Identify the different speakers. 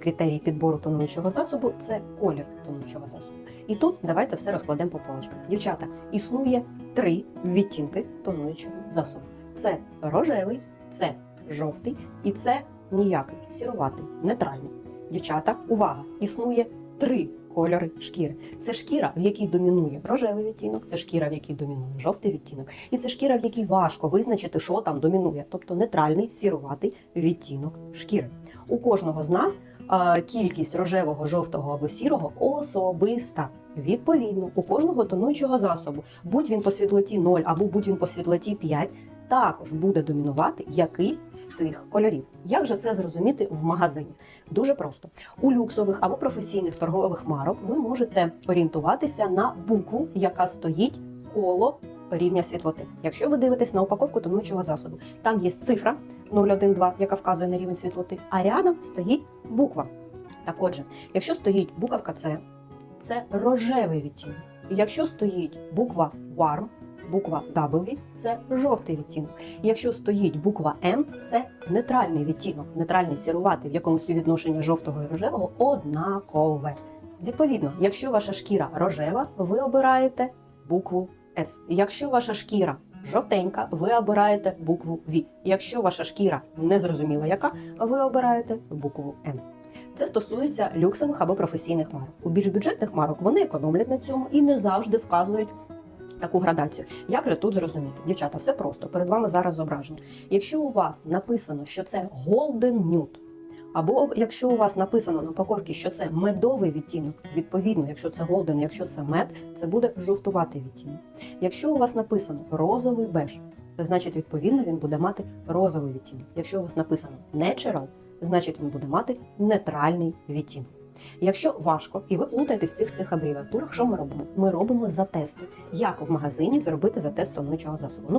Speaker 1: критерій підбору тонуючого засобу це колір тонуючого засобу. І тут давайте все розкладемо по полочкам. Дівчата, існує три відтінки тонуючого засобу: це рожевий, це жовтий і це ніякий, сіруватий, нейтральний. Дівчата, увага! Існує три кольори шкіри. Це шкіра, в якій домінує рожевий відтінок, це шкіра, в якій домінує жовтий відтінок, і це шкіра, в якій важко визначити, що там домінує, тобто нейтральний сіруватий відтінок шкіри. У кожного з нас кількість рожевого, жовтого або сірого особиста. Відповідно, у кожного тонуючого засобу, будь він по світлоті 0 або будь він по світлоті 5, також буде домінувати якийсь з цих кольорів. Як же це зрозуміти в магазині? Дуже просто. У люксових або професійних торгових марок ви можете орієнтуватися на букву, яка стоїть коло рівня світлоти. Якщо ви дивитесь на упаковку тонуючого засобу, там є цифра 012, яка вказує на рівень світлоти, а рядом стоїть буква. Так отже, якщо стоїть буковка С, це рожевий відтінок. Якщо стоїть буква Warm, буква W – це жовтий відтінок. Якщо стоїть буква N – це нейтральний відтінок, нейтральний сіруватий, в якому співвідношення жовтого і рожевого однакове. Відповідно, якщо ваша шкіра рожева, ви обираєте букву S. Якщо ваша шкіра жовтенька, ви обираєте букву V. Якщо ваша шкіра незрозуміла яка, ви обираєте букву N. Це стосується люксових або професійних марок. У більш бюджетних марок вони економлять на цьому і не завжди вказують таку градацію. Як же тут зрозуміти? Дівчата, все просто. Перед вами зараз зображення. Якщо у вас написано, що це Golden Nude, або якщо у вас написано на упаковці, що це медовий відтінок, відповідно, якщо це голден, якщо це мед, це буде жовтуватий відтінок. Якщо у вас написано розовий беж, значить відповідно він буде мати розовий відтінок. Якщо у вас написано natural, значить він буде мати нейтральний відтінок. Якщо важко і ви плутаєтесь в всіх цих абревіатурах, що ми робимо? Ми робимо затести, як в магазині зробити затест тонуючого засобу. Ну,